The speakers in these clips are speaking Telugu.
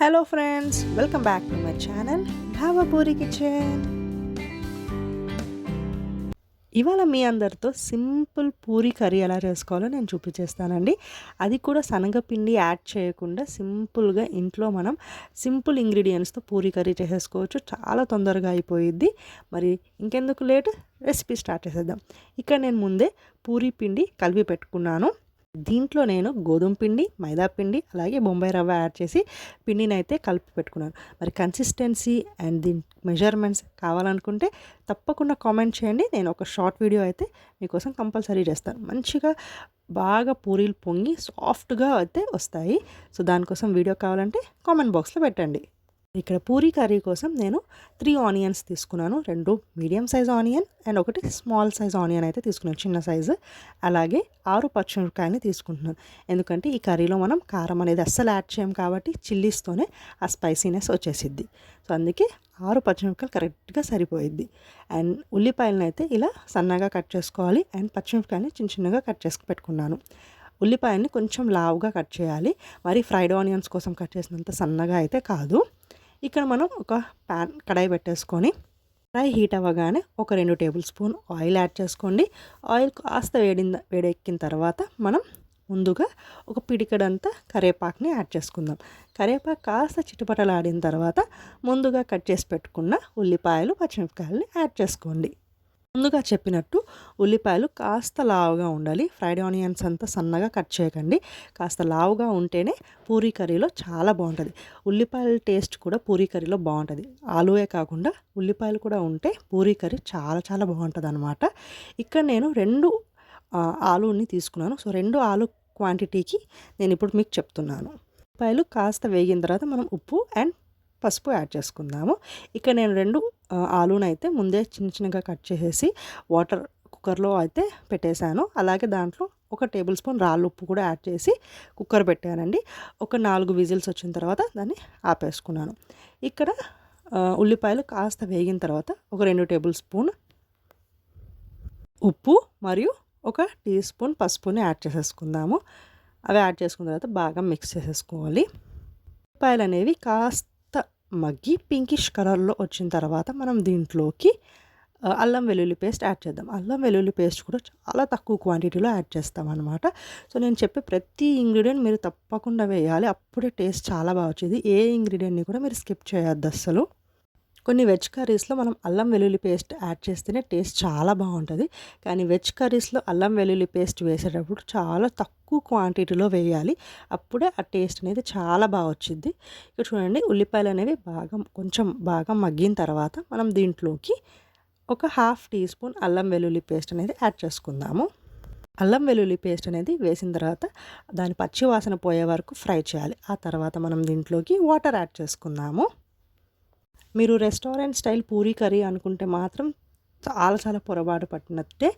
Hello friends welcome back to my channel Bhavapuri kitchen ఇవాళ మీ అందరితో సింపుల్ పూరి కర్రీ ఎలా చేసుకోవాలో నేను చూపించేస్తానండి. అది కూడా శనగపిండి యాడ్ చేయకుండా సింపుల్గా ఇంట్లో మనం సింపుల్ ఇంగ్రీడియంట్స్తో పూరి కర్రీ చేసేసుకోవచ్చు. చాలా తొందరగా అయిపోయిద్ది. మరి ఇంకెందుకు లేట్? రెసిపీ స్టార్ట్ చేసేద్దాం. ఇక్కడ నేను ముందే పూరి పిండి కలిపి పెట్టుకున్నాను. దీంట్లో నేను గోధుమ పిండి మైదా పిండి అలాగే బొంబాయి రవ్వ యాడ్ చేసి పిండిని అయితే కలిపి పెట్టుకున్నాను. మరి కన్సిస్టెన్సీ అండ్ దీని మెజర్మెంట్స్ కావాలనుకుంటే తప్పకుండా కామెంట్ చేయండి. నేను ఒక షార్ట్ వీడియో అయితే మీకోసం కంపల్సరీ చేస్తాను. మంచిగా బాగా పూరీలు పొంగి సాఫ్ట్గా అయితే వస్తాయి. సో దానికోసం వీడియో కావాలంటే కామెంట్ బాక్స్లో పెట్టండి. ఇక్కడ పూరీ కర్రీ కోసం నేను త్రీ ఆనియన్స్ తీసుకున్నాను. రెండు మీడియం సైజ్ ఆనియన్ అండ్ ఒకటి స్మాల్ సైజ్ ఆనియన్ అయితే తీసుకున్నాను. చిన్న సైజు. అలాగే ఆరు పచ్చిమిరపకాయని తీసుకుంటున్నాను. ఎందుకంటే ఈ కర్రీలో మనం కారం అనేది అస్సలు యాడ్ చేయం కాబట్టి చిల్లీస్తోనే ఆ స్పైసీనెస్ వచ్చేసిద్ది. సో అందుకే ఆరు పచ్చిమిరపకాయలు కరెక్ట్గా సరిపోయిద్ది. అండ్ ఉల్లిపాయలను అయితే ఇలా సన్నగా కట్ చేసుకోవాలి. అండ్ పచ్చిమిరపకాయని చిన్న చిన్నగా కట్ చేసి పెట్టుకున్నాను. ఉల్లిపాయని కొంచెం లావుగా కట్ చేయాలి. మరి ఫ్రైడ్ ఆనియన్స్ కోసం కట్ చేసినంత సన్నగా అయితే కాదు. ఇక్కడ మనం ఒక ప్యాన్ కడాయి పెట్టేసుకొని ఫ్రై హీట్ అవ్వగానే ఒక రెండు టేబుల్ స్పూన్ ఆయిల్ యాడ్ చేసుకోండి. ఆయిల్ కాస్త వేడిన వేడెక్కిన తర్వాత మనం ముందుగా ఒక పిడికడంతా కరేపాకుని యాడ్ చేసుకుందాం. కరేపాకు కాస్త చిటపటలాడిన తర్వాత ముందుగా కట్ చేసి పెట్టుకున్న ఉల్లిపాయలు పచ్చిమిరపకాయలని యాడ్ చేసుకోండి. ముందుగా చెప్పినట్టు ఉల్లిపాయలు కాస్త లావుగా ఉండాలి. ఫ్రైడ్ ఆనియన్స్ అంతా సన్నగా కట్ చేయకండి. కాస్త లావుగా ఉంటేనే పూరీ కర్రీలో చాలా బాగుంటుంది. ఉల్లిపాయల టేస్ట్ కూడా పూరీ కర్రీలో బాగుంటుంది. ఆలువే కాకుండా ఉల్లిపాయలు కూడా ఉంటే పూరీ కర్రీ చాలా చాలా బాగుంటుంది అనమాట ఇక్కడ నేను రెండు ఆలుని తీసుకున్నాను. సో రెండు ఆలు క్వాంటిటీకి నేను ఇప్పుడు మీకు చెప్తున్నాను. ఉల్లిపాయలు కాస్త వేగిన తర్వాత మనం ఉప్పు అండ్ పసుపు యాడ్ చేసుకుందాము. ఇక్కడ నేను రెండు ఆలూనైతే అయితే ముందే చిన్న చిన్నగా కట్ చేసేసి వాటర్ కుక్కర్లో అయితే పెట్టేశాను. అలాగే దాంట్లో ఒక టేబుల్ స్పూన్ రాళ్ళు ఉప్పు కూడా యాడ్ చేసి కుక్కర్ పెట్టానండి. ఒక నాలుగు విజిల్స్ వచ్చిన తర్వాత దాన్ని ఆపేసుకున్నాను. ఇక్కడ ఉల్లిపాయలు కాస్త వేగిన తర్వాత ఒక రెండు టేబుల్ స్పూన్ ఉప్పు మరియు ఒక టీ స్పూన్ పసుపుని యాడ్ చేసేసుకుందాము. అవి యాడ్ చేసుకున్న తర్వాత బాగా మిక్స్ చేసేసుకోవాలి. ఉల్లిపాయలు అనేవి కాస్త మగ్గి పింకిష్ కలర్లో వచ్చిన తర్వాత మనం దీంట్లోకి అల్లం వెల్లుల్లి పేస్ట్ యాడ్ చేద్దాం. అల్లం వెల్లుల్లి పేస్ట్ కూడా చాలా తక్కువ క్వాంటిటీలో యాడ్ చేస్తాం అనమాట సో నేను చెప్పే ప్రతి ఇంగ్రీడియంట్ మీరు తప్పకుండా వేయాలి. అప్పుడే టేస్ట్ చాలా బాగా వచ్చేది. ఏ ఇంగ్రీడియంట్ని కూడా మీరు స్కిప్ చేయొద్దు అస్సలు. కొన్ని వెజ్ కర్రీస్లో మనం అల్లం వెల్లుల్లి పేస్ట్ యాడ్ చేస్తేనే టేస్ట్ చాలా బాగుంటుంది. కానీ వెజ్ కర్రీస్లో అల్లం వెల్లుల్లి పేస్ట్ వేసేటప్పుడు చాలా తక్కువ క్వాంటిటీలో వేయాలి. అప్పుడే ఆ టేస్ట్ అనేది చాలా బాగా వచ్చింది. ఇక్కడ చూడండి ఉల్లిపాయలు అనేవి బాగా కొంచెం బాగా మగ్గిన తర్వాత మనం దీంట్లోకి ఒక హాఫ్ టీ స్పూన్ అల్లం వెల్లుల్లి పేస్ట్ అనేది యాడ్ చేసుకుందాము. అల్లం వెల్లుల్లి పేస్ట్ అనేది వేసిన తర్వాత దాని పచ్చి వాసన పోయే వరకు ఫ్రై చేయాలి. ఆ తర్వాత మనం దీంట్లోకి వాటర్ యాడ్ చేసుకుందాము. మీరు రెస్టారెంట్ స్టైల్ పూరీ కర్రీ అనుకుంటే మాత్రం చాలా చాలా పొరపాటు పట్టినట్టే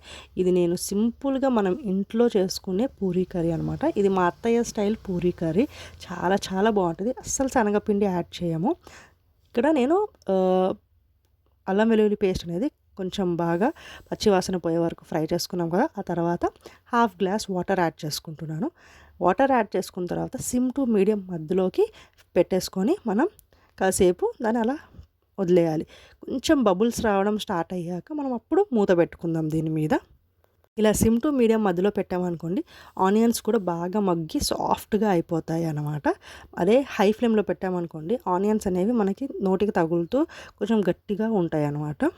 ఇది నేను సింపుల్గా మనం ఇంట్లో చేసుకునే పూరీ కర్రీ అనమాట ఇది మా అత్తయ్య స్టైల్ పూరీ కర్రీ. చాలా చాలా బాగుంటుంది. అస్సలు శనగపిండి యాడ్ చేయము. ఇక్కడ నేను అల్లం వెల్లుల్లి పేస్ట్ అనేది కొంచెం బాగా పచ్చివాసన పోయే వరకు ఫ్రై చేసుకున్నాం కదా ఆ తర్వాత హాఫ్ గ్లాస్ వాటర్ యాడ్ చేసుకుంటున్నాను. వాటర్ యాడ్ చేసుకున్న తర్వాత సిమ్ టు మీడియం మధ్యలోకి పెట్టేసుకొని మనం కాసేపు దాన్ని అలా వదిలేయాలి. కొంచెం బబుల్స్ రావడం స్టార్ట్ అయ్యాక మనం అప్పుడు మూత పెట్టుకుందాం దీని మీద. ఇలా సిమ్ టు మీడియం మధ్యలో పెట్టామనుకోండి ఆనియన్స్ కూడా బాగా మగ్గి సాఫ్ట్గా అయిపోతాయి అన్నమాట. అదే హై ఫ్లేమ్లో పెట్టామనుకోండి ఆనియన్స్ అనేవి మనకి నోటికి తగులుతూ కొంచెం గట్టిగా ఉంటాయి అన్నమాట.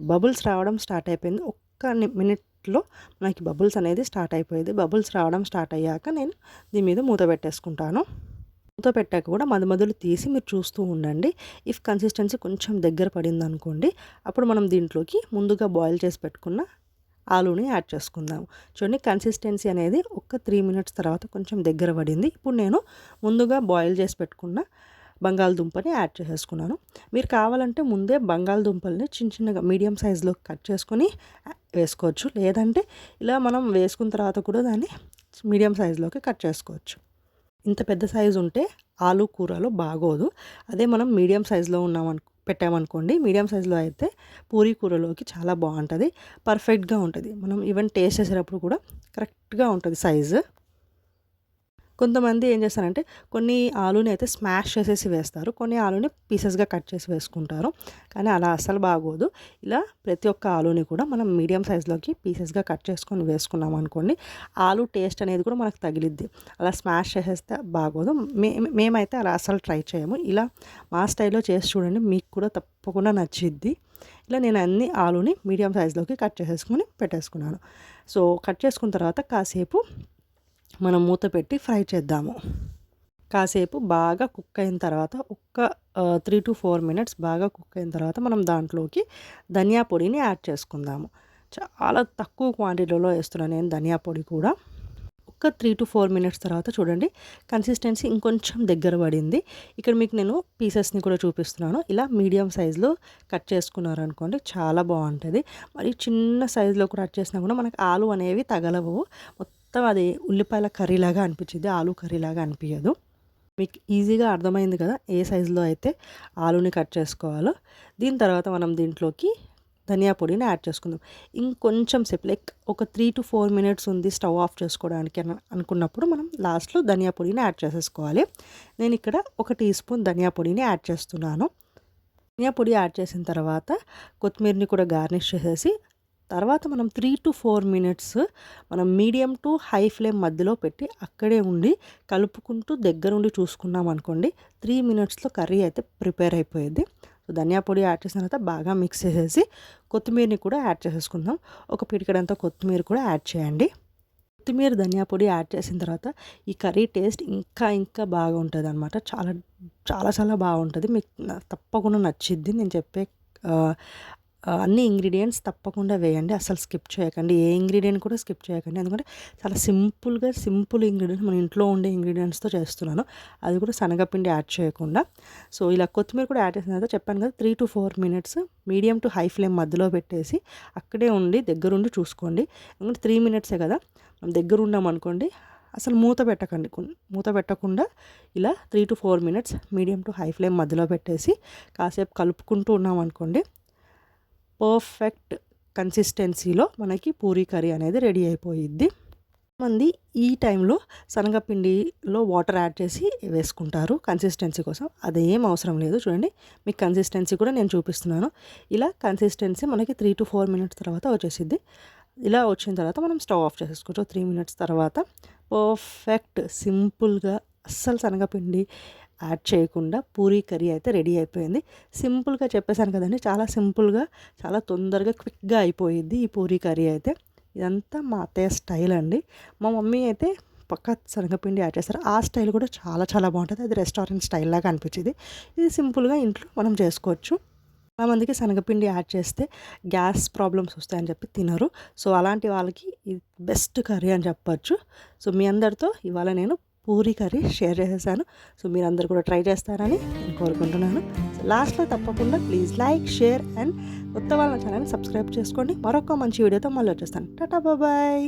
బబుల్స్ రావడం స్టార్ట్ అయిపోయింది. ఒక్క మినిట్లో మనకి బబుల్స్ అనేది స్టార్ట్ అయిపోయింది. బబుల్స్ రావడం స్టార్ట్ అయ్యాక నేను దీని మీద మూత పెట్టేసుకుంటాను. మూత పెట్టాక కూడా మధ్య మధ్యలో తీసి మీరు చూస్తూ ఉండండి. ఇఫ్ కన్సిస్టెన్సీ కొంచెం దగ్గర పడింది అనుకోండి అప్పుడు మనం దీంట్లోకి ముందుగా బాయిల్ చేసి పెట్టుకున్న ఆలూని యాడ్ చేసుకుందాము చూడండి కన్సిస్టెన్సీ అనేది ఒక త్రీ మినిట్స్ తర్వాత కొంచెం దగ్గర పడింది. ఇప్పుడు నేను ముందుగా బాయిల్ చేసి పెట్టుకున్న బంగాళదుంపని యాడ్ చేసేసుకున్నాను. మీరు కావాలంటే ముందే బంగాళదుంపల్ని చిన్న చిన్నగా మీడియం సైజులో కట్ చేసుకొని వేసుకోవచ్చు. లేదంటే ఇలా మనం వేసుకున్న తర్వాత కూడా దాన్ని మీడియం సైజులోకి కట్ చేసుకోవచ్చు. ఇంత పెద్ద సైజు ఉంటే ఆలు కూరలో బాగోదు. అదే మనం మీడియం సైజులో ఉన్నామను పెట్టామనుకోండి మీడియం సైజులో అయితే పూరీ కూరలోకి చాలా బాగుంటుంది. పర్ఫెక్ట్గా ఉంటుంది. మనం ఈవెన్ టేస్ట్ చేసేటప్పుడు కూడా కరెక్ట్గా ఉంటుంది సైజు. కొంతమంది ఏం చేస్తారంటే కొన్ని ఆలుని అయితే స్మాష్ చేసేసి వేస్తారు. కొన్ని ఆలుని పీసెస్గా కట్ చేసి వేసుకుంటారు. కానీ అలా అస్సలు బాగోదు. ఇలా ప్రతి ఒక్క ఆలుని కూడా మనం మీడియం సైజులోకి పీసెస్గా కట్ చేసుకొని వేసుకున్నాం అనుకోండి ఆలు టేస్ట్ అనేది కూడా మనకు తగిలిద్ది. అలా స్మాష్ చేసేస్తే బాగోదు. మే మేమైతే అలా అస్సలు ట్రై చేయము. ఇలా మా స్టైల్లో చేసి చూడండి మీకు కూడా తప్పకుండా నచ్చిద్ది. ఇలా నేను అన్ని ఆలుని మీడియం సైజులోకి కట్ చేసేసుకుని పెట్టేసుకున్నాను. సో కట్ చేసుకున్న తర్వాత కాసేపు మనం మూత పెట్టి ఫ్రై చేద్దాము. కాసేపు బాగా కుక్ అయిన తర్వాత ఒక్క త్రీ టు ఫోర్ మినిట్స్ బాగా కుక్ అయిన తర్వాత మనం దాంట్లోకి ధనియా పొడిని యాడ్ చేసుకుందాము. చాలా తక్కువ క్వాంటిటీలో వేస్తున్నాను నేను ధనియా పొడి కూడా. ఒక్క త్రీ టు ఫోర్ మినిట్స్ తర్వాత చూడండి కన్సిస్టెన్సీ ఇంకొంచెం దగ్గర పడింది. ఇక్కడ మీకు నేను పీసెస్ని కూడా చూపిస్తున్నాను. ఇలా మీడియం సైజులో కట్ చేసుకున్నారు అనుకోండి చాలా బాగుంటుంది. మరి చిన్న సైజులో కూడా కట్ చేసినా కూడా మనకు ఆలు అనేవి తగలవు. మొత్తం అది ఉల్లిపాయల కర్రీలాగా అనిపించింది ఆలు కర్రీలాగా అనిపించదు. మీకు ఈజీగా అర్థమైంది కదా ఏ సైజులో అయితే ఆలుని కట్ చేసుకోవాలో. దీని తర్వాత మనం దీంట్లోకి ధనియా పొడిని యాడ్ చేసుకుందాం. ఇంకొంచెం సేపు లైక్ ఒక త్రీ టు ఫోర్ మినిట్స్ ఉంది స్టవ్ ఆఫ్ చేసుకోవడానికి అనుకున్నప్పుడు మనం లాస్ట్లో ధనియా పొడిని యాడ్ చేసేసుకోవాలి. నేను ఇక్కడ ఒక టీ స్పూన్ ధనియా పొడిని యాడ్ చేస్తున్నాను. ధనియా పొడి యాడ్ చేసిన తర్వాత కొత్తిమీరని కూడా గార్నిష్ చేసేసి తర్వాత మనం త్రీ టు ఫోర్ మినిట్స్ మనం మీడియం టు హై ఫ్లేమ్ మధ్యలో పెట్టి అక్కడే ఉండి కలుపుకుంటూ దగ్గరుండి చూసుకున్నాం అనుకోండి త్రీ మినిట్స్లో కర్రీ అయితే ప్రిపేర్ అయిపోయేది. సో ధనియా పొడి యాడ్ చేసిన తర్వాత బాగా మిక్స్ చేసేసి కొత్తిమీరని కూడా యాడ్ చేసేసుకుందాం. ఒక పిడికడంతా కొత్తిమీర కూడా యాడ్ చేయండి. కొత్తిమీర ధనియా పొడి యాడ్ చేసిన తర్వాత ఈ కర్రీ టేస్ట్ ఇంకా ఇంకా బాగా ఉంటుంది అనమాట చాలా చాలా చాలా బాగుంటుంది. మీకు తప్పకుండా నచ్చిద్ది. నేను చెప్పే అన్ని ఇంగ్రీడియంట్స్ తప్పకుండా వేయండి. అసలు స్కిప్ చేయకండి. ఏ ఇంగ్రీడియంట్ కూడా స్కిప్ చేయకండి. ఎందుకంటే చాలా సింపుల్గా సింపుల్ ఇంగ్రీడియంట్ మన ఇంట్లో ఉండే ఇంగ్రీడియంట్స్తో చేస్తున్నాను. అది కూడా శనగపిండి యాడ్ చేయకుండా. సో ఇలా కొత్తిమీర కూడా యాడ్ చేసిన తర్వాత చెప్పాను కదా three to four minutes medium to high flame మధ్యలో పెట్టేసి అక్కడే ఉండి దగ్గరుండి చూసుకోండి. ఎందుకంటే త్రీ మినిట్సే కదా మనం దగ్గర ఉన్నాం అనుకోండి అసలు మూత పెట్టకండి. మూత పెట్టకుండా ఇలా three to four minutes medium to high flame మధ్యలో పెట్టేసి కాసేపు కలుపుకుంటూ ఉన్నాం అనుకోండి పర్ఫెక్ట్ కన్సిస్టెన్సీలో మనకి పూరీ కర్రీ అనేది రెడీ అయిపోయిద్ది. మంది ఈ టైంలో శనగపిండిలో వాటర్ యాడ్ చేసి వేసుకుంటారు కన్సిస్టెన్సీ కోసం. అదేం అవసరం లేదు చూడండి. మీకు కన్సిస్టెన్సీ కూడా నేను చూపిస్తున్నాను. ఇలా కన్సిస్టెన్సీ మనకి త్రీ టు ఫోర్ మినిట్స్ తర్వాత వచ్చేసిద్ది. ఇలా వచ్చిన తర్వాత మనం స్టవ్ ఆఫ్ చేసేసుకోవచ్చు త్రీ మినిట్స్ తర్వాత పర్ఫెక్ట్ సింపుల్గా అస్సలు శనగపిండి యాడ్ చేయకుండా పూరీ కర్రీ అయితే రెడీ అయిపోయింది. సింపుల్గా చెప్పేశాను కదండి చాలా సింపుల్గా చాలా తొందరగా క్విక్గా అయిపోయింది ఈ పూరీ కర్రీ అయితే. ఇదంతా మా అత్తయ్య స్టైల్ అండి. మా మమ్మీ అయితే పక్క శనగపిండి యాడ్ చేస్తారు. ఆ స్టైల్ కూడా చాలా చాలా బాగుంటుంది. అది రెస్టారెంట్ స్టైల్ లాగా అనిపించింది. ఇది సింపుల్గా ఇంట్లో మనం చేసుకోవచ్చు. చాలామందికి శనగపిండి యాడ్ చేస్తే గ్యాస్ ప్రాబ్లమ్స్ వస్తాయని చెప్పి తినరు. సో అలాంటి వాళ్ళకి ఇది బెస్ట్ కర్రీ అని చెప్పచ్చు. సో మీ అందరితో ఇవాళ నేను పూరీ కర్రీ షేర్ చేసేసాను. సో మీరు అందరు కూడా ట్రై చేస్తారని నేను కోరుకుంటున్నాను. సో లాస్ట్లో తప్పకుండా ప్లీజ్ లైక్ షేర్ అండ్ కొత్త వాళ్ళ ఛానల్ని సబ్స్క్రైబ్ చేసుకోండి. మరొక మంచి వీడియోతో మళ్ళీ వచ్చేస్తాను. టాటా బాబాయ్